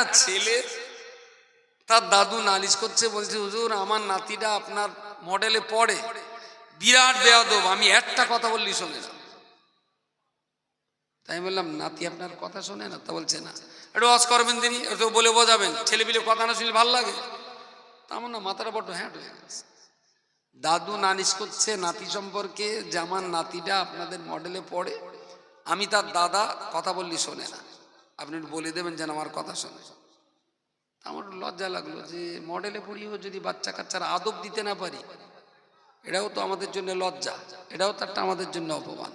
একটা ছেলে, তার দাদু নালিশ করছে, বলছে, হুজুর, আমার নাতিটা আপনার মডেলে পড়ে। বিরাট বেয়াদব, আমি একটা কথা বললি শোনে না। তাই বললাম, নাতি আপনার কথা শোনে না? তা বলছে, না। একটু অস করবেন তিনি, একটু বলে বোঝাবেন। ছেলে পিলে কথা না শুনলে ভালো লাগে। তা আমার না মাথাটা বড্ড হ্যাঁ হয়ে গেছে। দাদু নালিশ করছে, নাতি সম্পর্কে যে আমার নাতিটা আপনাদের মডেলে পড়ে, আমি তার দাদা কথা বললি শোনে না। আপনি বলে দেবেন যেন আমার কথা শোনে। আমার লজ্জা লাগল যে মডেলে পড়িয়েও যদি বাচ্চা কাচ্চারা আদব দিতে না পারি, এটাও তো আমাদের জন্য লজ্জা, এটাও তো একটা আমাদের জন্য অপমান।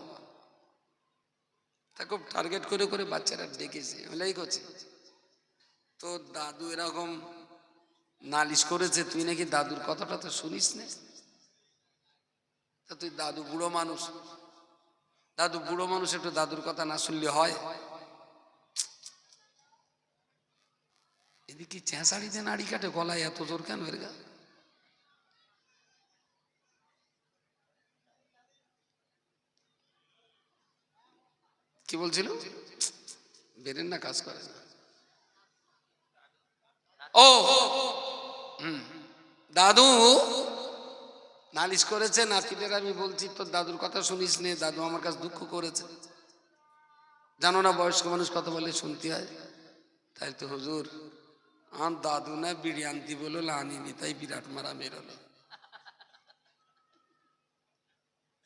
তা খুব টার্গেট করে করে বাচ্চারা ডেকেছে এলাই করছে। তো দাদু এরকম নালিশ করেছে, তুই নাকি দাদুর কথাটা তো শুনিস না? তা তুই দাদু বুড়ো মানুষ, দাদু বুড়ো মানুষ একটু দাদুর কথা না শুনলে হয়? এদিকে চেঁচাড়িতে নাড়ি কাটে? গলায় এত জোর কেন এর গা? কি বলছিল? বেরেন না, কাজ করে না। ও দাদু, নালিশ করেছে, নাতিদের আমি বলছি, তোর দাদুর কথা শুনিস নে, দাদু আমার কাছে দুঃখ করেছে। জানো না, বয়স্ক মানুষ কথা বলে শুনতে হয়? তাই তো হুজুর। আমার দাদু না বিড়ি আনতি বলো আনিনি তাই বিরাট মারা বেরোলো।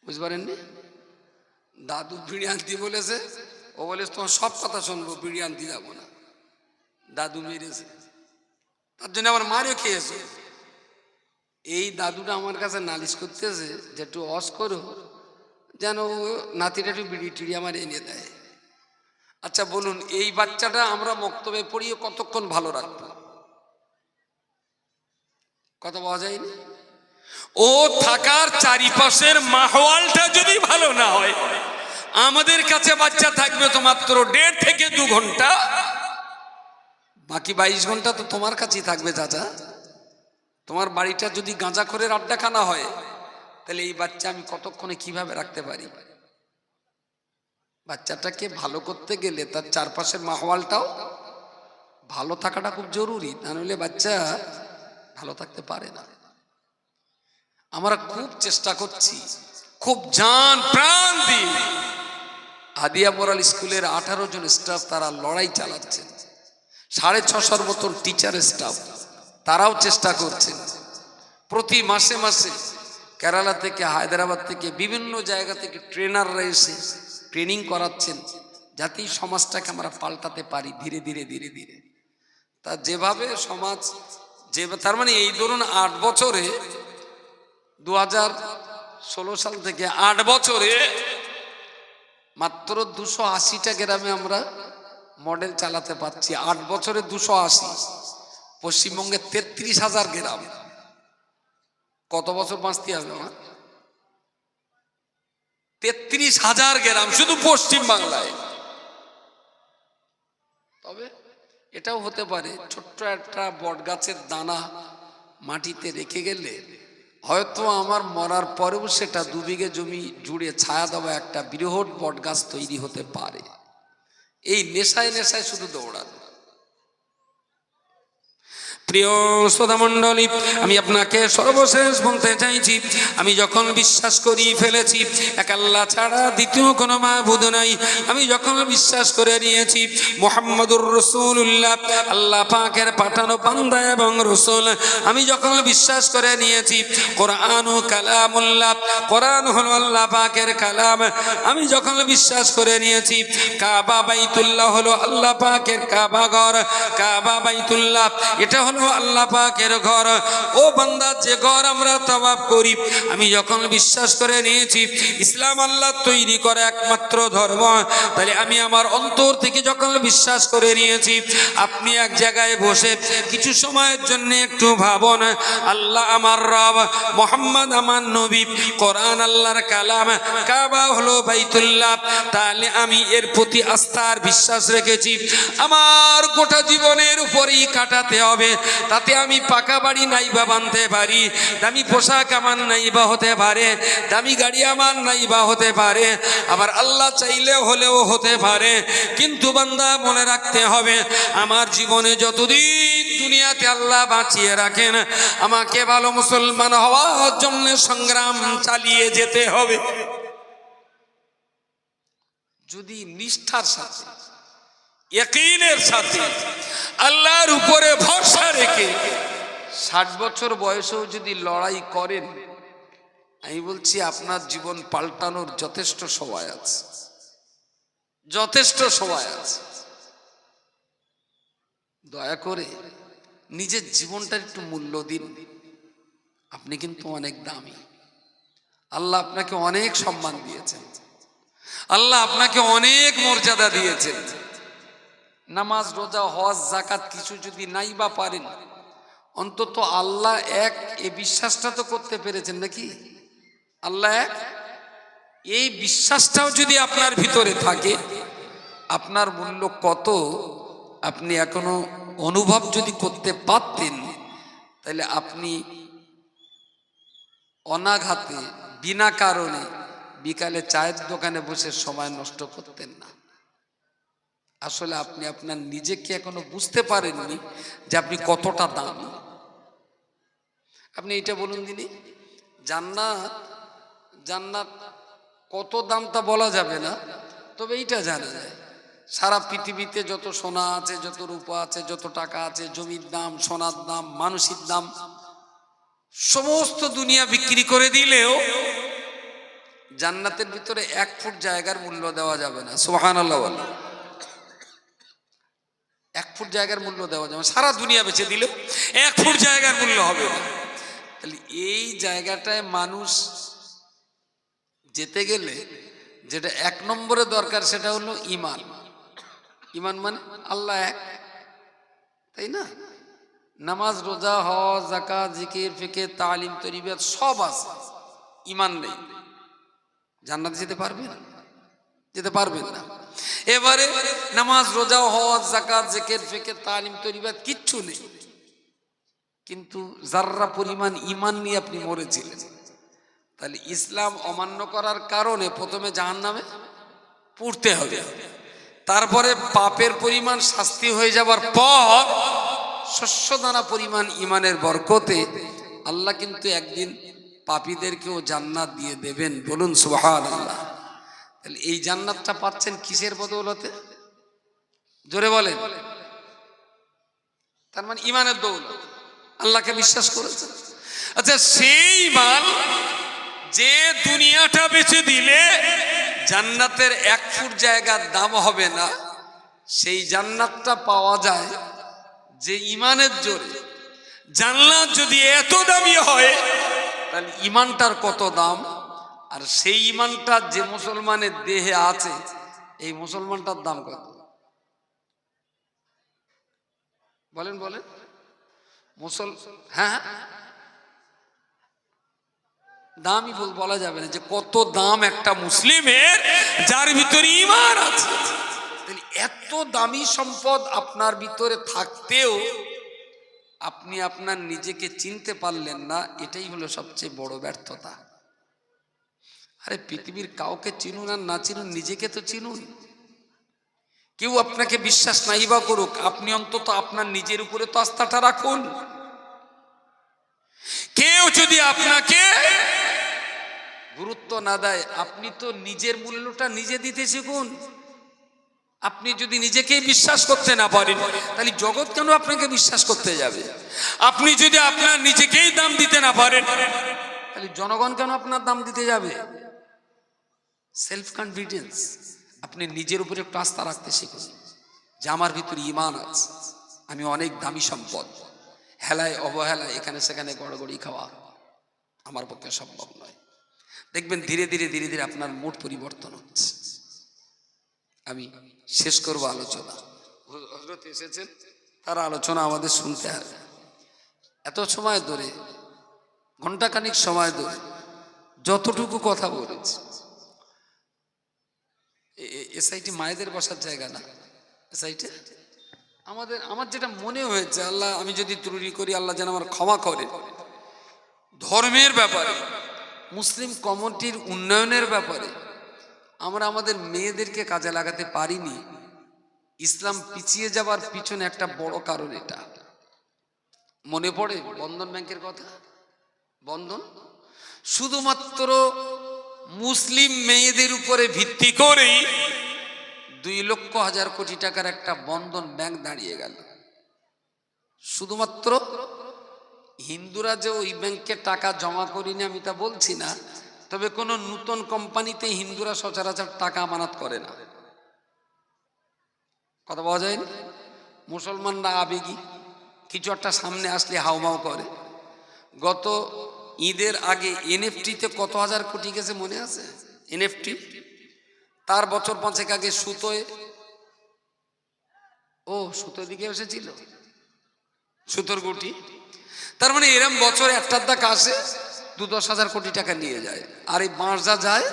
বুঝতে পারেননি? দাদু বিড়ি আনতি বলেছে, ও বলে, তোমার সব কথা শুনব আনতি যাব না। দাদু মেরেছে। তার জন্য আমার মারও খেয়েছে। এই দাদুটা আমার কাছে নালিশ করতেছে যে, একটু অস করো, যেন নাতিটা একটু বিড়ি টিড়ি আমার এনে দেয়। আচ্ছা বলুন, এই বাচ্চাটা আমরা মক্তবে পড়িয়ে কতক্ষণ ভালো রাখব? কথা পাওয়া যায়নি? ও থাকার চারিপাশের মাহওয়ালটা যদি ভালো না হয়, আমাদের কাছে বাচ্চা থাকবে তো মাত্র দেড় থেকে দু ঘণ্টা। বাকি বাইশ ঘণ্টা তো তোমার কাছেই থাকবে চাচা। তোমার বাড়িটা যদি গাঁজা করে আড্ডাখানা হয়, তাহলে এই বাচ্চা আমি কতক্ষণে কীভাবে রাখতে পারি? বাচ্চাটাকে ভালো করতে গেলে তার চারপাশের মাহওয়ালটাও ভালো থাকাটা খুব জরুরি। তা নইলে বাচ্চা ভালো থাকতে পারে না। আমরা খুব চেষ্টা করছি, খুব জান প্রাণ দিয়ে। হাদিয়া মোরাল স্কুলের আঠারো জন স্টাফ তারা লড়াই চালাচ্ছেন। সাড়ে ছশোর মতন টিচার স্টাফ তারাও চেষ্টা করছেন। প্রতি মাসে মাসে কেরালা থেকে, হায়দ্রাবাদ থেকে বিভিন্ন জায়গা থেকে ট্রেনাররা এসে ট্রেনিং করাচ্ছেন, যাতে সমাজটাকে আমরা পাল্টাতে পারি ধীরে ধীরে ধীরে ধীরে। তা যেভাবে সমাজ যে তার মানে এই ধরুন আট বছরে দু হাজার ষোলো সাল থেকে আট বছরে মাত্র দুশো আশিটা গ্রামে আমরা মডেল চালাতে পারছি। আট বছরে দুশো আশি। পশ্চিমবঙ্গে তেত্রিশ হাজার গ্রাম। কত বছর বাঁচতে হবে আমার তেত্রিশ হাজার গ্রাম শুধু পশ্চিম বাংলায়। তবে এটাও হতে পারে ছোট্ট একটা বট গাছের দানা মাটিতে রেখে গেলে হয়তো আমার মরার পরেও সেটা দু বিঘে জমি জুড়ে ছায়া দেওয়া একটা বৃহৎ বট গাছ তৈরি হতে পারে। এই নেশায় নেশায় শুধু দৌড়ানো। প্রিয় শ্রোতা মণ্ডলী আমি আপনাকে সর্বশেষ বলতে চাইছি, আমি যখন বিশ্বাস করি ফেলেছি, এক আল্লাহ ছাড়া দ্বিতীয় কোনো মাহবুদ নাই। আমি যখন বিশ্বাস করে নিয়েছি, মোহাম্মদুর রসুল্লাহ আল্লাহ পাকের পাঠানো পান্দা এবং রসুল, আমি যখন বিশ্বাস করে নিয়েছি, কোরআন ও কালামুল্লাহ, কোরআন হল আল্লাহ পাকের কালাম। আমি যখন বিশ্বাস করে নিয়েছি, কাবা বাইতুল্লাহ হলো আল্লাহ পাকের কাবা ঘর। কাবা বাইতুল্লাহ, এটা আল্লাহ পাকের ঘর? ও বান্দা, যে ঘর আমরা তবাব করি, আমি যখন বিশ্বাস করে নিয়েছি, ইসলাম আল্লাহ তৈরি করে একমাত্র ধর্ম, তাহলে আমি আমার অন্তর থেকে যখন বিশ্বাস করে নিয়েছি, আপনি এক জায়গায় বসে কিছু সময়ের জন্য একটু ভাবন, আল্লাহ আমার রব, মোহাম্মদ আমার নবী, কোরআন আল্লাহর কালাম, কাবা হলো বাইতুল্লাহ, তাহলে আমি এর প্রতি আস্থার বিশ্বাস রেখেছি। আমার গোটা জীবনের উপর করেই কাটাতে হবে। তাতে আমি পাকা বাড়ি নাই বা বানতে পারি, দামি পোশাক আমার নাই বা হতে পারে, দামি গাড়ি আমার নাই বা হতে পারে, আবার আল্লাহ চাইলে হলেও হতে পারে, কিন্তু বান্দা মনে রাখতে হবে, আমার জীবনে যতদিন দুনিয়াতে আল্লাহ বাঁচিয়ে রাখেন, আমাকে ভালো মুসলমান হওয়ার জন্য সংগ্রাম চালিয়ে যেতে হবে। যদি নিষ্ঠার সাথে ইয়কিনের সাথে আল্লাহর উপরে ভরসা রেখে ষাট বছর বয়সেও যদি লড়াই করেন, আমি বলছি আপনার জীবন পাল্টানোর যথেষ্ট সময় আছে। যথেষ্ট সময় আছে। দয়া করে নিজের জীবনটার একটু মূল্য দিন। আপনি কিন্তু অনেক দামি। আল্লাহ আপনাকে অনেক সম্মান দিয়েছেন। আল্লাহ আপনাকে অনেক মর্যাদা দিয়েছেন। নামাজ, রোজা, হজ জাকাত কিছু যদি নাই বা পারেন, অন্তত আল্লাহ এক এই বিশ্বাসটা তো করতে পেরেছেন নাকি? আল্লাহ এক, এই বিশ্বাসটাও যদি আপনার ভিতরে থাকে, আপনার মূল্য কত? আপনি এখনও অনুভব যদি করতে পারতেন, তাহলে আপনি অনাঘাতে, বিনা কারণে বিকালে চায়ের দোকানে বসে সময় নষ্ট করতেন না। আসলে আপনি আপনার নিজেকে এখনও বুঝতে পারেননি যে আপনি কতটা দাম। আপনি এটা বলুন দিনি, জান্নাত জান্নাত কত দাম তা বলা যাবে না, তবে এইটা জানা যায়। সারা পৃথিবীতে যত সোনা আছে, যত রূপা আছে, যত টাকা আছে, জমির দাম, সোনার দাম, মানুষের দাম, সমস্ত দুনিয়া বিক্রি করে দিলেও জান্নাতের ভিতরে এক ফুট জায়গার মূল্য দেওয়া যাবে না। সোহান আল্লাহ এক ফুট জায়গার মূল্য দেওয়া যাবে। সারা দুনিয়া বেচে দিলেও এক ফুট জায়গার মূল্য হবে। তাহলে এই জায়গাটায় মানুষ যেতে গেলে যেটা এক নম্বরে দরকার সেটা হলো ইমান। ইমান মানে আল্লাহ এক, তাই না? নামাজ, রোজা, হজ জাকাত জিকির, ফিকির, তালিম তরিবাত সব আছে। ইমান নেই। জান্নাতে যেতে পারবেন যেতে পারবেন না। এবারে নামাজ, রোজা, হজ জাকাত জিকির, ফিকির, তালিম তরিবাত কিচ্ছু নেই। কিন্তু যার্রা পরিমাণ ইমান নিয়ে আপনি মরেছিলেন, তাহলে ইসলাম অমান্য করার কারণে প্রথমে জাহান নামে পড়তে হবে। তারপরে পাপের পরিমাণ শাস্তি হয়ে যাবার পর শস্যদানা পরিমাণ ইমানের বরকতে আল্লাহ কিন্তু একদিন পাপীদেরকেও জান্নাত দিয়ে দেবেন। বলুন সুহান আল্লাহ তাহলে এই জান্নাতটা পাচ্ছেন কিসের বদৌলতে? জোরে বলেন। তার মানে ইমানের দৌলত। আল্লাহকে বিশ্বাস করেছেন। আচ্ছা সেই মাল যে দুনিয়াটা বেচে দিলে জান্নাতের এক ফুট জায়গার দাম হবে না, সেই জান্নাতটা পাওয়া যায় যে ইমানের জোরে। জানলাত যদি এত দামি হয়, তাহলে ইমানটার কত দাম? আর সেই ইমানটা যে মুসলমানের দেহে আছে, এই মুসলমানটার দাম কত? বলেন বলেন। মুসল হ্যাঁ হ্যাঁ। দামই বল যাবে না যে কত দাম একটা মুসলিমের যার ভিতরে ইমান আছে। এত দামি সম্পদ আপনার ভিতরে থাকতেও আপনি আপনার নিজেকে চিনতে পারলেন না, এটাই হলো সবচেয়ে বড় ব্যর্থতা। আরে পৃথিবীর কাউকে চিনুন আর না চিনুন, নিজেকে তো চিনুন। কেউ আপনাকে বিশ্বাস নাই বা করুক, আপনি অন্তত আপনার নিজের উপরে তো আস্থাটা রাখুন। কেউ যদি আপনাকে গুরুত্ব না দেয়, আপনি তো নিজের মূল্যটা নিজে দিতে শিখুন। আপনি যদি নিজেকেই বিশ্বাস করতে না পারেন, তাহলে জগৎ কেন আপনাকে বিশ্বাস করতে যাবে? আপনি যদি আপনার নিজেকেই দাম দিতে না পারেন, তাহলে জনগণ কেন আপনার দাম দিতে যাবে? সেলফ কনফিডেন্স আপনি নিজের উপরে একটু আস্থা রাখতে শিখুন যে আমার ভিতরে ইমান আছে। আমি অনেক দামি সম্পদ। হেলায় অবহেলায় এখানে সেখানে গড়গড়ি খাওয়া আমার পক্ষে সম্ভব নয়। দেখবেন ধীরে ধীরে ধীরে ধীরে আপনার মুড পরিবর্তন হচ্ছে। আমি শেষ করব আলোচনা। হজরত এসেছেন, তার আলোচনা আমাদের শুনতে হবে। এত সময় ধরে ঘন্টাখানিক সময় ধরে যতটুকু কথা বলেছি এসআইটি মায়েদের বসার জায়গা না? এসআইটি আমাদের, আমার যেটা মনে হয়েছে, আল্লাহ, আমি যদি ত্রুটি করি, আল্লাহ যেন আমার ক্ষমা করে। ধর্মের ব্যাপারে, মুসলিম কমিটির উন্নয়নের ব্যাপারে, আমরা আমাদের মেয়েদেরকে কাজে লাগাতে পারিনি। ইসলাম পিছিয়ে যাবার পিছনে একটা বড় কারণ এটা। মনে পড়ে বন্ধন ব্যাংকের কথা? বন্ধন? শুধুমাত্র মুসলিম মেয়েদের উপরে ভিত্তি করেই দুই লক্ষ হাজার কোটি টাকার একটা বন্ধন ব্যাংক দাঁড়িয়ে গেল। শুধুমাত্র হিন্দুরা যে ওই ব্যাংকে টাকা জমা করিনি আমি তা বলছি না, তবে কোনো নূতন কোম্পানিতে হিন্দুরা সচরাচর টাকা আমানত করে না। কথা পাওয়া যায়নি মুসলমানরা আবেগী, কিছু একটা সামনে আসলে হাউমাউ করে। গত ঈদের আগে এনএফটিতে কত হাজার কোটি গেছে মনে আছে? এনএফটি তার বছর পাঁচেক আগে সুতোয়। ও, সুতোর দিকে এসেছিল? সুতোর গুটি? তার মানে এরম বছরে একটার দাক আসে, দু দশ হাজার কোটি টাকা নিয়ে যায়। আর এই বাঁশ যা যায়,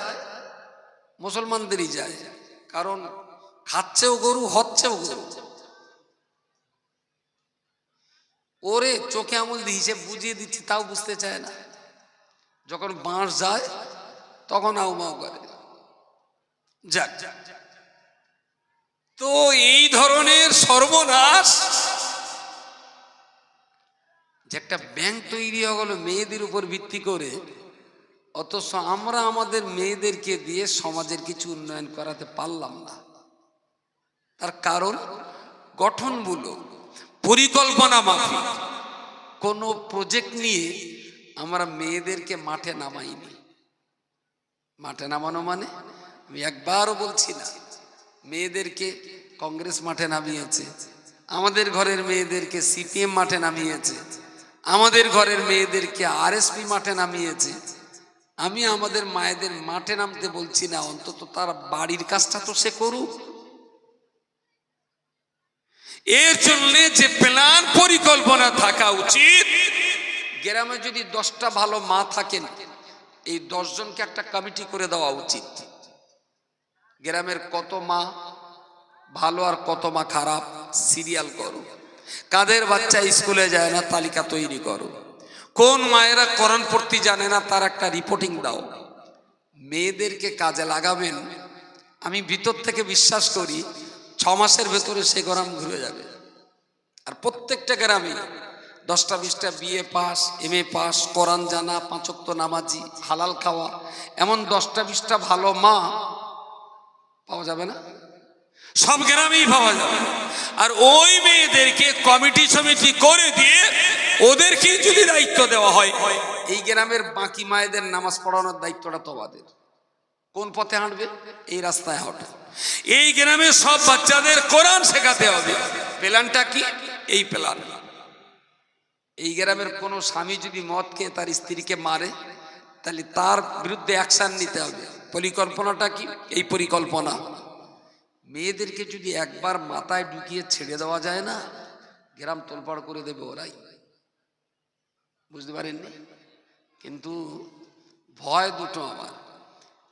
মুসলমানদেরই যায়। কারণ খাচ্ছেও গরু, হচ্ছেও গরু। ওরে, চোখে আঙুল দিয়ে হিসেব বুঝিয়ে দিচ্ছি, তাও বুঝতে চায় না। যখন বাঁশ যায়, তখন আউমাউ করে। যাক। তো এই ধরনের সর্বনাশ যে একটা ব্যাংক তৈরি হয়ে গেল মেয়েদের উপর ভিত্তি করে, অথচ আমরা আমাদের মেয়েদেরকে দিয়ে সমাজের কিছু উন্নয়ন করাতে পারলাম না। তার কারণ গঠনমূলক, পরিকল্পনা মাফিক। কোনো প্রজেক্ট নিয়ে আমরা মেয়েদেরকে মাঠে নামাইনি। মাঠে নামানো মানে? আমি একবারও বলছি না, মেয়েদেরকে কংগ্রেস মাঠে নামিয়েছে, আমাদের ঘরের মেয়েদেরকে সিপিএম মাঠে নামিয়েছে, আমাদের ঘরের মেয়েদেরকে আরএসপি মাঠে নামিয়েছে। আমি আমাদের মায়েদের মাঠে নামতে বলছি না, অন্তত তার বাড়ির কাজটা তো সে করুক। এর জন্য যে প্ল্যান পরিকল্পনা থাকা উচিত গ্রামে যদি দশটা ভালো মা থাকেন, এই দশজনকে একটা কমিটি করে দেওয়া উচিত। গ্রামের কত মা, ভালো আর কত মা খারাপ, সিরিয়াল করো। কাদের বাচ্চা স্কুলে যায় না, তালিকা তৈরি করো। কোন মায়েরা করণ পড়তে জানে না, তার একটা রিপোর্টিং দাও। মেয়েদেরকে কাজে লাগাবেন। আমি ভিতর থেকে বিশ্বাস করি ছ মাসের ভেতরে সে গ্রাম ঘুরে যাবে। আর প্রত্যেকটা গ্রামে দশটা বিশটা BA pass M A pass, কোরআন জানা পাঁচক্ত নামাজি, হালাল খাওয়া, এমন দশটা বিশটা ভালো মা পাওয়া যাবে না? সব গ্রামেই পাওয়া যাবে। আর ওই মেয়েদেরকে কমিটি সমিতি করে দিয়ে ওদেরকে যদি দায়িত্ব দেওয়া হয়, এই গ্রামের বাকি মায়েদের নামাজ পড়ানোর দায়িত্বটা তোমাদের কোন পথে হাঁটবে? এই রাস্তায় হাঁটো এই গ্রামে সব বাচ্চাদের কোরআন শেখাতে হবে। প্ল্যানটা কি? এই প্ল্যান। এই গ্রামের কোনো স্বামী যদি মদ খেয়ে তার স্ত্রীকে মারে, তাহলে তার বিরুদ্ধে অ্যাকশান নিতে হবে। পরিকল্পনাটা কি? এই পরিকল্পনা। মেয়েদেরকে যদি একবার মাথায় ঢুকিয়ে ছেড়ে দেওয়া যায় না, গ্রাম তোলপাড় করে দেবে ওরাই। বুঝতে পারেননি? কিন্তু ভয় দুটো আমার।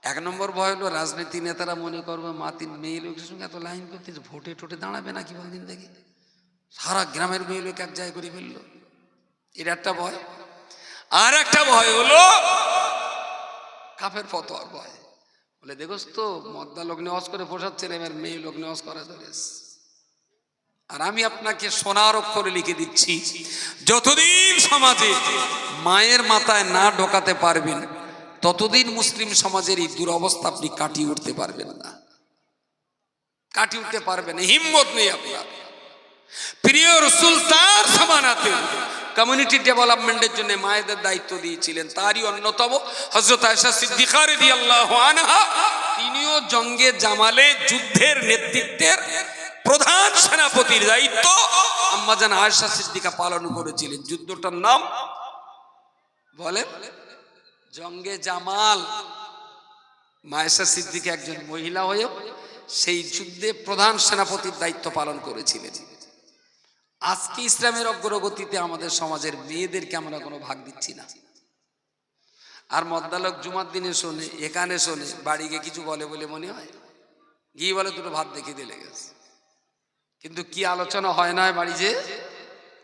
এক নম্বর ভয় হলো রাজনীতি নেতারা মনে করবে, মা, তিন মেয়ে লোকের সঙ্গে এত লাইন করতে ভোটে টোটে দাঁড়াবে নাকি বলদিন দেখি? সারা গ্রামের মেয়ে লোক এক জায়গায় করে ফেলল। এটা একটা ভয়। আর একটা ভয় হলো কাফের ফতোয়ার ভয়। বলে দেখোস তো মদ্দা লোক নেওয়াজ করে পোষাচ্ছেন, এবার মেয়ে লোক নেওয়াজ করা ধরেস আর আমি আপনাকে সোনার অক্ষরে লিখে দিচ্ছি, যতদিন সমাজে মায়ের মাথায় না ঢোকাতে পারবেন, ততদিন মুসলিম সমাজের এই দুরবস্থা আপনি কাটিয়ে উঠতে পারবেন না। কাটিয়ে উঠতে পারবেন হিম্মত নেই আপনার। প্রিয় রসুল তার সমানাতে কমিউনিটি ডেভেলপমেন্টের জন্য মায়েদের দায়িত্ব দিয়েছিলেন। তারই অন্যতম হজরত আয়সা সিদ্দিকা রাদিয়াল্লাহু আনহা। তিনিও জঙ্গে জামালে যুদ্ধের নেতৃত্বের প্রধান সেনাপতির দায়িত্ব। আম্মাজান আয়সা সিদ্দিকা পালন করেছিলেন। যুদ্ধটার নাম বলেন জঙ্গে জামাল। মায়েশা সিদ্দিকা একজন মহিলা হয়েও সেই যুদ্ধে প্রধান সেনাপতির দায়িত্ব পালন করেছিলেন। আজকে ইসলামের অগ্রগতিতে আমাদের সমাজের মেয়েদেরকে আমরা কোনো ভাগ দিচ্ছি না। আর মদ্দালক জুমার দিনে শোনে, এখানে শোনে, বাড়ি গিয়ে কিছু বলে বলে মনে হয়? গিয়ে বলে দুটো ভাত দেখে দিলে গেছে। কিন্তু কি আলোচনা হয় না বাড়ি যে?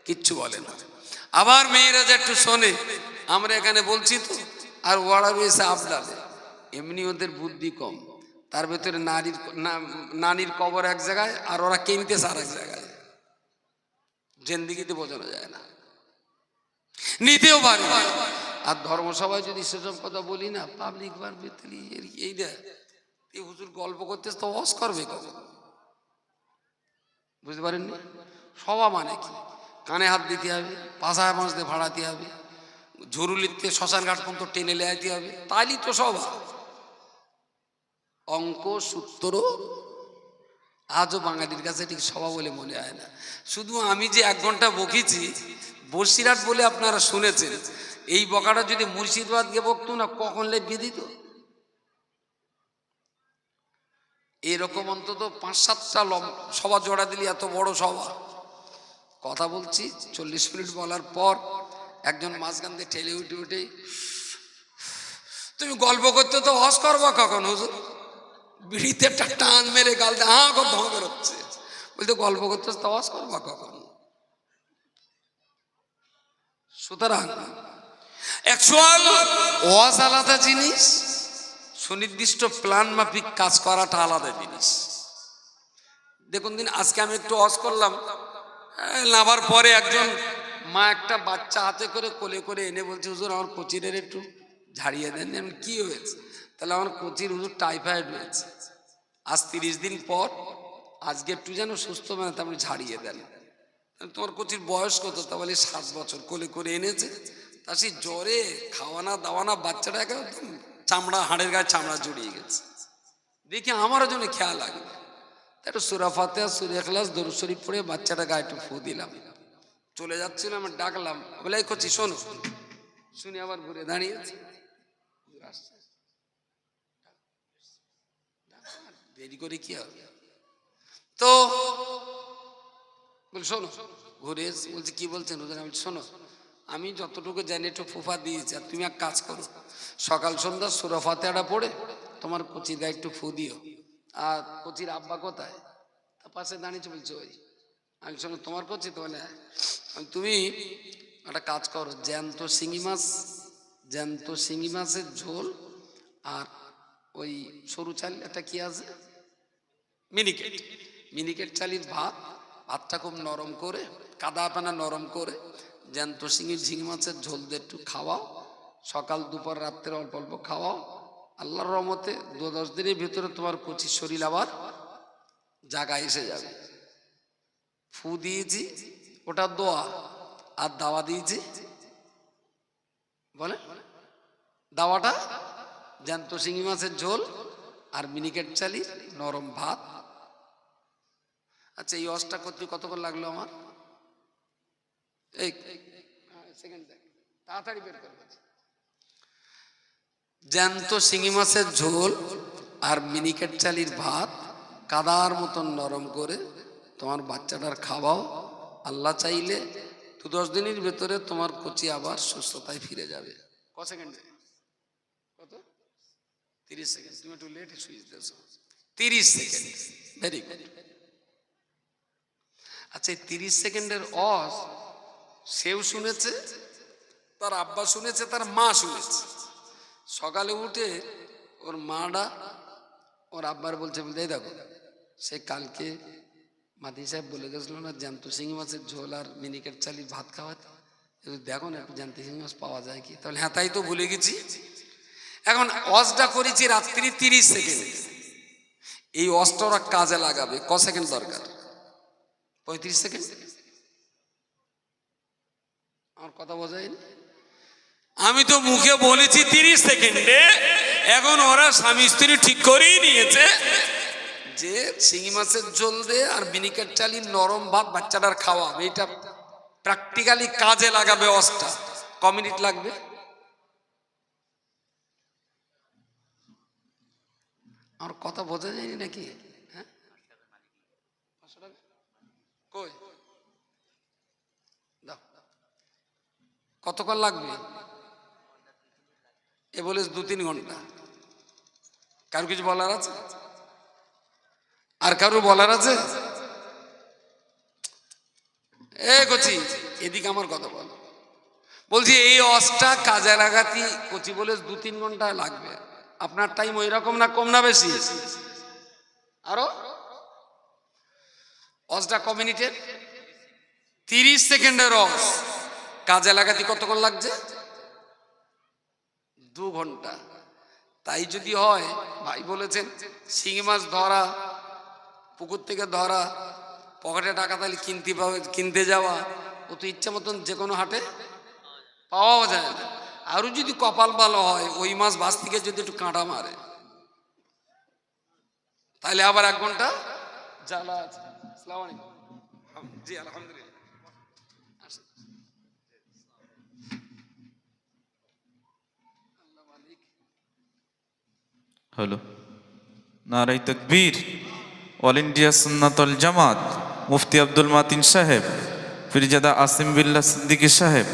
কিচ্ছু বলে না। আবার মেয়েরা যে একটু শোনে, আমরা এখানে বলছি তো, আর ওরা রয়েছে আপনাদের এমনি ওদের বুদ্ধি কম। তার ভেতরে নারীর নারীর কবর এক জায়গায়, আর ওরা কিনতেছে আর এক জায়গায়। জেন্দিগিতে বোঝানো যায় না। নিতেও পারে আর ধর্মসভায় যদি সেসব কথা বলি না পাবলিক বার বেতলি এই হুজুর গল্প করতে তো অস করবে বুঝতে পারেননি? সভা মানে কি? কানে হাত দিতে হবে, পাশায় বাঁচতে ভাড়াতে হবে, ঝুরুলিতে শ্মশান ঘাট পর্যন্ত টেনে লেয়াতে হবে, তাইলেই তো সভা। অঙ্ক, সূত্র আজও বাঙালির কাছে ঠিক সভা বলে মনে হয় না। শুধু আমি যে এক ঘণ্টা বকেছি, বসিরহাট বলে আপনারা শুনেছেন, এই বকাটা যদি মুর্শিদাবাদ গিয়ে বকতো না, কখন লেপিয়ে দিত এরকম অন্তত পাঁচ সাতটা সভা জোড়া দিলি, এত বড় সভা। কথা বলছি, চল্লিশ মিনিট বলার পর একজন মাঝখান দিয়ে ঠেলে উঠে উঠে, তুমি গল্প করতে তো হস করবা কখন, হুজুর? বিড়িতে একটা টান মেরে গাল দিয়ে হাঁ কর ধোঁয়া বেরোচ্ছে। বলতে গল্প করতে তো হস করবা কখন? সুতরাং আলাদা জিনিস, সুনির্দিষ্ট প্ল্যান মাফিক কাজ করাটা আলাদা জিনিস। দেখুন, দিন আজকে আমি একটু অস করলাম। এই নামার পরে একজন মা একটা বাচ্চা হাতে করে কোলে করে এনে বলছে, হুজুর, আমার কচিরের একটু ঝাড়িয়ে দেন আমি কি হয়েছে? তাহলে আমার কোচির হুজুর টাইফয়েড হয়েছে। আজ তিরিশ দিন পর, আজকে একটু যেন সুস্থ মানে তেমন ঝাড়িয়ে দেন। তোমার কোচির বয়স কত? তা বলে সাত বছর কোলে করে এনেছে। তা সেই জ্বরে খাওয়ানা দাওয়ানা বাচ্চাটা একদম চামড়া, হাড়ের গায়ে চামড়া জড়িয়ে গেছে। দেখি আমারও জন্য খেয়াল লাগে। একটু সুরা ফাতে সুরে এখলাস দরুদ শরীফ পড়ে বাচ্চাটা গায়ে একটু ফু দিলাম। চলে যাচ্ছিলাম আমি ডাকলাম, বলে, এই করছি শোনো। শুনে আবার ঘুরে দাঁড়িয়েছি। আসছে। দেরি করে কি হবে? তো শোনো, ঘুরে বলছে, কি বলছেন? হুজুর আমি শোনো, আমি যতটুকু জানি একটু ফুফা দিয়েছি, আর তুমি এক কাজ করো, সকাল সন্ধ্যা সুরা ফাতেহাটা পড়ে তোমার কচির গায়ে একটু ফু দিও। আর কচির আব্বা কোথায়? তার পাশে দাঁড়িয়েছে, বলছে, ওই। আমি শোনো, তোমার কচি? তো হ্যাঁ। তুমি একটা কাজ করো, জ্যান্ত শিঙি মাছ, জ্যান্ত শিঙি মাছের ঝোল আর ওই সরু চাল একটা কি আছে? মিনিকেট মিনিকেট চালির ভাত, ভাতটা খুব নরম করে, কাদা পানা নরম করে, জ্যান্ত শিঙি, ঝিঙি মাছের ঝোল দিয়ে একটু খাওয়াও। সকাল, দুপুর, রাত্রে অল্প অল্প খাওয়াও। আল্লাহর রহমতে দু দশ দিনের ভিতরে তোমার কচির শরীর আবার জায়গায় এসে যাবে। ফু দিয়েছি, ওটা দোয়া। আর দাওয়া দিয়েছি। বলে? দাওয়াটা? জ্যান্ত শিঙি মাছের ঝোল আর মিনিকেট চালি, নরম ভাত। আচ্ছা এই অসটা করতে কতক্ষণ লাগল আমার? এই সেকেন্ড তাড়াতাড়ি জ্যান্ত শিঙি মাছের ঝোল আর মিনিকেট চালির ভাত, কাদার মতন নরম করে তোমার বাচ্চাটার খাওয়াও। আল্লাহ চাইলে দু দশ দিনের ভেতরে তোমার কচি আবার সুস্থতায় ফিরে যাবে। ক সেকেন্ডে? তিরিশ সেকেন্ড তুমি একটু লেট সুইচ দিয়েছ। তিরিশ সেকেন্ড ভেরি গুড আচ্ছা এই তিরিশ সেকেন্ডের অস, সেও শুনেছে, তার আব্বা শুনেছে, তার মা শুনেছে। সকালে উঠে ওর মাটা, ওর আব্বার বলছে বলতে "এই দেখো, সে কালকে মাদি সাহেব বলে গেছিল না, জ্যান্ত শিঙি মাছের ঝোল আর মিনিকেট চালির ভাত খাওয়াতে। দেখো না, একটু জ্যান্ত শিঙি মাছ পাওয়া যায় কি? তাহলে হ্যাঁ তাই তো ভুলে গেছি। এখন অসটা করেছি রাত্রি তিরিশ সেকেন্ড। এই অসটা ওরা কাজে লাগাবে, ক সেকেন্ড দরকার? পঁয়ত্রিশ সেকেন্ড? আমার কথা বোঝায়নি আমি তো মুখে বলেছি তিরিশ সেকেন্ডে, এখন ওরা স্বামী স্ত্রী ঠিক করেই নিয়েছে যে শিঙি মাছের ঝোল দে আর মিনিকেট চালি, নরম ভাত, বাচ্চাটার খাওয়া। এইটা প্র্যাকটিক্যালি কাজে লাগাবে অসটা ক মিনিট লাগবে? আমার কথা বোঝা যায়নি নাকি? হ্যাঁ? কতক্ষণ লাগবে? এ বলে দু তিন ঘণ্টা। কারও কিছু বলার আছে? আর কারও বলার আছে? এ কচি, এদিকে আমার কথা বল। বলছি, এই অসটা কাজে লাগাতি কচি বলে দু তিন ঘণ্টা লাগবে। আপনার টাইম ওই রকম না কম না বেশি? আরও? অসটা ক মিনিটের? তিরিশ সেকেন্ডের অস কাজে লাগাতে কতক্ষণ লাগছে? দু ঘণ্টা। তাই যদি হয়, ভাই বলেছেন, শিঙি মাছ ধরা, পুকুর থেকে ধরা, পকেটে টাকা তাহলে কিনতে পাবে, কিনতে যাওয়া, ও তো ইচ্ছা মতন যে কোনো হাটে পাওয়াও যায় না। আরও যদি কপাল ভালো হয়, ওই মাছ বাস থেকে যদি একটু কাঁটা মারে, তাহলে আবার এক ঘণ্টা জ্বালা আছে। আলাইকুম। জি, আলহামদুলিল্লাহ। নারাই তকবীর অল ইন্ডিয়া সুন্নাতল জামাত, মুফতি আব্দুল মাতিন সাহেব, ফিরজাদা আসিম বিল্লাহ সিদ্দিকী সাহেব।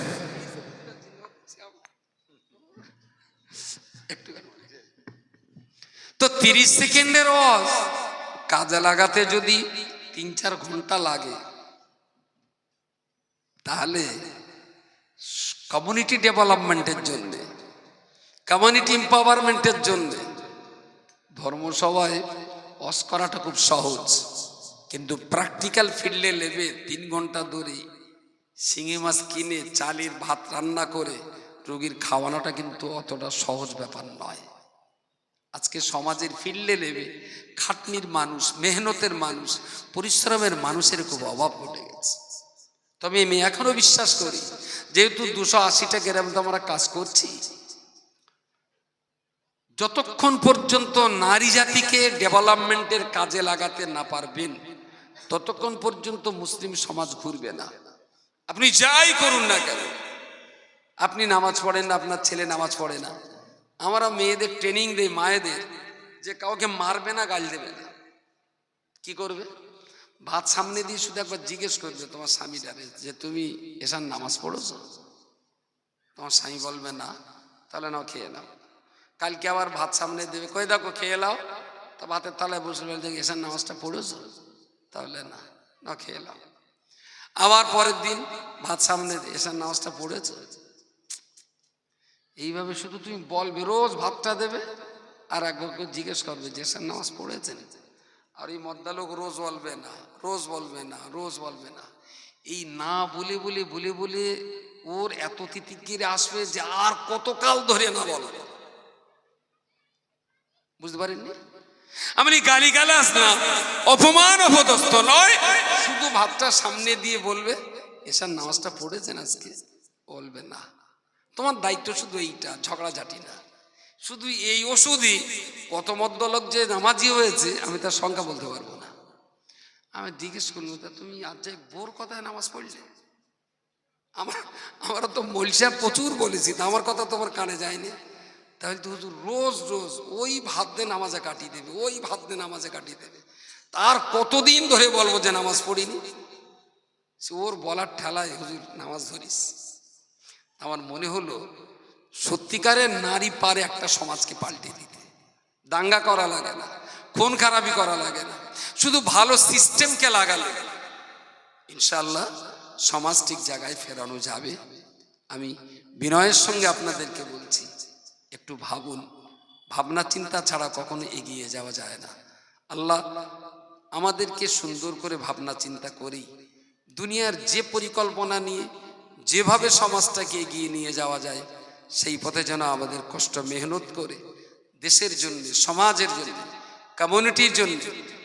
তো তিরিশ সেকেন্ডের অস কাজে লাগাতে যদি তিন চার ঘণ্টা লাগে, তাহলে কমিউনিটি ডেভেলপমেন্টের জন্যে কমিউনিটি এম্পাওয়ারমেন্টের জন্যে ধর্মসভায় অস করাটা খুব সহজ। কিন্তু প্র্যাকটিক্যাল ফিল্ডে লেবে তিন ঘণ্টা ধরে শিঙি মাছ কিনে, চালের ভাত রান্না করে, রোগীর খাওয়ানোটা কিন্তু অতটা সহজ ব্যাপার নয়। আজকে সমাজের ফিল্ডে নেবে। খাটনির মানুষ, মেহনতের মানুষ, পরিশ্রমের মানুষের খুব অভাব ঘটে গেছে। তবে আমি এখনও বিশ্বাস করি, যেহেতু দুশো আশিটা গ্রামে তো আমরা কাজ করছি, যতক্ষণ পর্যন্ত নারী জাতিকে ডেভেলপমেন্টের কাজে লাগাতে না পারবেন, ততক্ষণ পর্যন্ত মুসলিম সমাজ ঘুরবে না। আপনি যাই করুন না কেন, আপনি নামাজ পড়েন না, আপনার ছেলে নামাজ পড়ে না। আমরা মেয়েদের ট্রেনিং দেই, মায়েদের। যে কাউকে মারবে না, গাল দেবে না। কি করবে? ভাত সামনে দিয়ে শুধু একবার জিজ্ঞেস করবে, তোমার স্বামীটারে যে, তুমি এসার নামাজ পড়েছো? তোমার স্বামী বলবে, না। তাহলে নাও, খেয়ে নাও। কালকে আবার ভাত সামনে দেবে, কই দেখো, খেয়ে নাও। তা ভাতের তলায় বসে বলবে এসার নামাজটা পড়েছো? তাহলে না না খেয়ে নাও। আবার পরের দিন ভাত সামনে এসার নামাজটা পড়েছো? এইভাবে শুধু তুমি বলবে রোজ ভাতটা দেবে আর একবার জিজ্ঞেস করবে যে, স্যার, নামাজ পড়েছেন? আর এই মদ্দা লোক রোজ বলবে না, রোজ বলবে না, রোজ বলবে না। এই না বলে বলে বলে বলে ওর এত তিতিকিরে আসবে যে আর কতকাল ধরে না বলবে বুঝতে পারেননি আমি গালি গালাস না, অপমান অপদস্থ নয়। শুধু ভাতটা সামনে দিয়ে বলবে এসার নামাজটা পড়েছেন আজকে? বলবে, না। তোমার দায়িত্ব শুধু এইটা, ঝগড়াঝাটি না। শুধু এই ওষুধই। কত মদ্দলোক যে নামাজি হয়েছে, আমি তার সংখ্যা বলতে পারব না। আমি জিজ্ঞেস করব তা তুমি আর যে বোর কথায় নামাজ পড়লে? আমার, আমরা তো মলসা প্রচুর বলেছি, তা আমার কথা তোমার কানে যায়নি। তাহলে তো হুজুর রোজ রোজ ওই ভাত দিয়ে নামাজে কাটিয়ে দেবে, ওই ভাত দিয়ে নামাজে কাটিয়ে দেবে। তার কতদিন ধরে বলব যে নামাজ পড়িনি? সে ওর বলার ঠেলায়, হুজুর, নামাজ ধরিস। আমার মনে হলো, সত্যিকারের নারী পারে একটা সমাজকে পাল্টে দিতে। দাঙ্গা করা লাগে না, খুন খারাপি করা লাগে না, শুধু ভালো সিস্টেমকে লাগা লাগালে ইনশাল্লাহ সমাজ ঠিক জায়গায় ফেরানো যাবে। আমি বিনয়ের সঙ্গে আপনাদেরকে বলছি, একটু ভাবুন, ভাবনা চিন্তা ছাড়া কখনো এগিয়ে যাওয়া যায় না। আল্লাহ আমাদেরকে সুন্দর করে ভাবনা চিন্তা করি দুনিয়ার যে পরিকল্পনা নিয়ে যেভাবে সমাজটাকে এগিয়ে নিয়ে যাওয়া যায়, সেই পথে যেন আমাদের কষ্ট মেহনত করে দেশের জন্য, সমাজের জন্য কমিউনিটির জন্য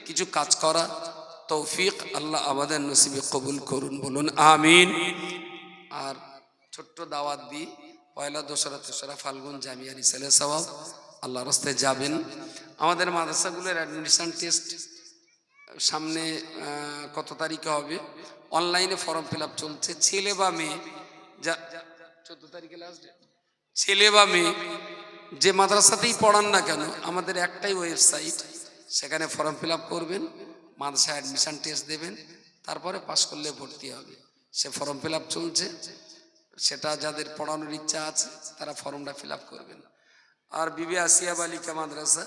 কিছু কাজ করা তৌফিক আল্লাহ আমাদের নসিবে কবুল করুন বলুন, আমিন। আর ছোট্ট দাওয়াত দিই, পয়লা দোসরা তেসরা ফাল্গুন জামিয়ারি রিসালে সবাব আল্লাহ রাস্তায় যাবেন। আমাদের মাদ্রাসাগুলোর অ্যাডমিশন টেস্ট সামনে কত তারিখে হবে? অনলাইনে ফর্ম ফিল চলছে। ছেলে বা মেয়ে, যা, চোদ্দ তারিখে লাস্ট ছেলে বা মেয়ে, যে মাদ্রাসাতেই পড়ান না কেন, আমাদের একটাই ওয়েবসাইট সেখানে ফর্ম ফিল করবেন মাদ্রাসা অ্যাডমিশন টেস্ট দেবেন, তারপরে পাশ করলে ভর্তি হবে। সে ফর্ম ফিল চলছে, সেটা যাদের পড়ানোর ইচ্ছা আছে, তারা ফর্মটা ফিল করবেন। আর বিবি আসিয়া বালিকা মাদ্রাসা,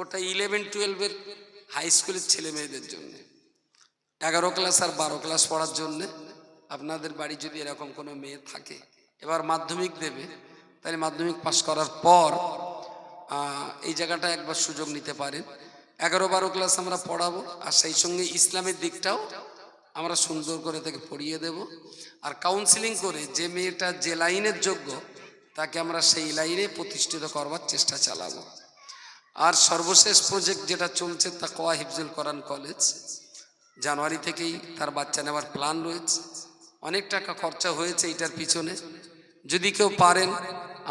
ওটা ইলেভেন টুয়েলভের হাই স্কুলের ছেলে মেয়েদের জন্য। এগারো ক্লাস আর বারো ক্লাস পড়ার জন্য আপনাদের বাড়ি যদি এরকম কোনো মেয়ে থাকে, এবার মাধ্যমিক দেবে তাহলে মাধ্যমিক পাশ করার পর এই জায়গাটা একবার সুযোগ নিতে পারেন। এগারো বারো ক্লাস আমরা পড়াবো, আর সেই সঙ্গে ইসলামের দিকটাও আমরা সুন্দর করে তাকে পড়িয়ে দেব। আর কাউন্সিলিং করে যে মেয়েটা যে লাইনের যোগ্য, তাকে আমরা সেই লাইনে প্রতিষ্ঠিত করবার চেষ্টা চালাবো। আর সর্বশেষ প্রজেক্ট যেটা চলছে তা কোয়া হিফজুল করান কলেজ জানুয়ারি থেকেই তার বাচ্চা নেওয়ার প্ল্যান রয়েছে। অনেক টাকা খরচা হয়েছে এটার পিছনে। যদি কেউ পারেন,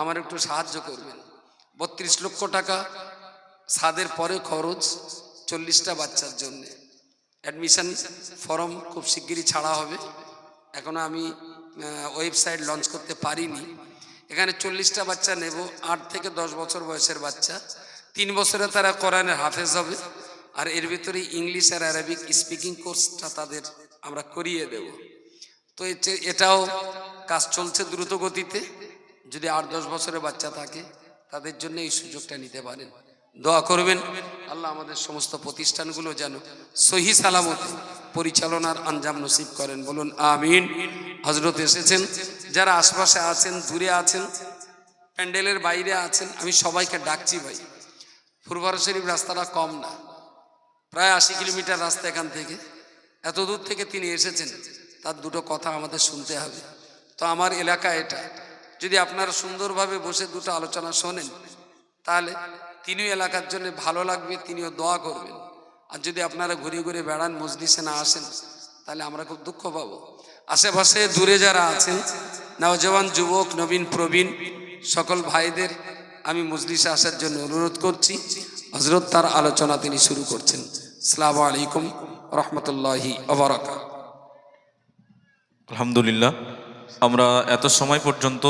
আমার একটু সাহায্য করবেন। বত্রিশ লক্ষ টাকা সাদের পরে খরচ চল্লিশটা বাচ্চার জন্যে। অ্যাডমিশান ফর্ম খুব শিগগিরই ছাড়া হবে। এখনও আমি ওয়েবসাইট লঞ্চ করতে পারিনি। এখানে চল্লিশটা বাচ্চা নেব। আট থেকে দশ বছর বয়সের বাচ্চা। তিন বছরে তারা কোরআনের হাফেজ হবে। আর এর ভিতরে ইংলিশ আর অ্যারাবিক স্পিকিং কোর্সটা তাদের আমরা করিয়ে দেব। তো এটাও কাজ চলছে দ্রুত গতিতে। যদি আট দশ বছরের বাচ্চা থাকে, তাদের জন্য এই সুযোগটা নিতে পারেন। দোয়া করবেন, আল্লাহ আমাদের সমস্ত প্রতিষ্ঠানগুলো যেন সহি সালামতে পরিচালনার আঞ্জাম নসিব করেন। বলুন, আমিন। হজরত এসেছেন, যারা আশপাশে আছেন, দূরে আছেন, প্যান্ডেলের বাইরে আছেন, আমি সবাইকে ডাকছি ভাই। ফুরবারা শরীফ রাস্তাটা কম না। প্রায় আশি কিলোমিটার রাস্তা এখান থেকে। এত দূর থেকে তিনি এসেছেন, তার দুটো কথা আমাদের শুনতে হবে। তো আমার এলাকা এটা। যদি আপনারা সুন্দরভাবে বসে দুটো আলোচনা শোনেন, তাহলে তিনিও এলাকার জন্য ভালো লাগবে, তিনিও দোয়া করবেন। আর যদি আপনারা ঘুরে ঘুরে বেড়ান, মজলিসে না আসেন, তাহলে আমরা খুব দুঃখ পাবো। আশেপাশে দূরে যারা আছেন নওজওয়ান যুবক, নবীন প্রবীণ, সকল ভাইদের আমি মজলিসে আসার জন্য অনুরোধ করছি। হজরত তার আলোচনা তিনি শুরু করছেন। সালামু আলাইকুম রহমতুল্লাহি আলহামদুলিল্লাহ, আমরা এত সময় পর্যন্ত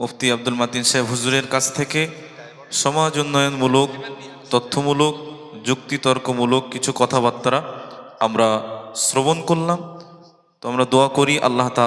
মুফতি আব্দুল মাতিন সাহেব হুজুরের কাছ থেকে সমাজ উন্নয়নমূলক, তথ্যমূলক, যুক্তিতর্কমূলক কিছু কথাবার্তা আমরা শ্রবণ করলাম। তো আমরা দোয়া করি আল্লাহ তাআলা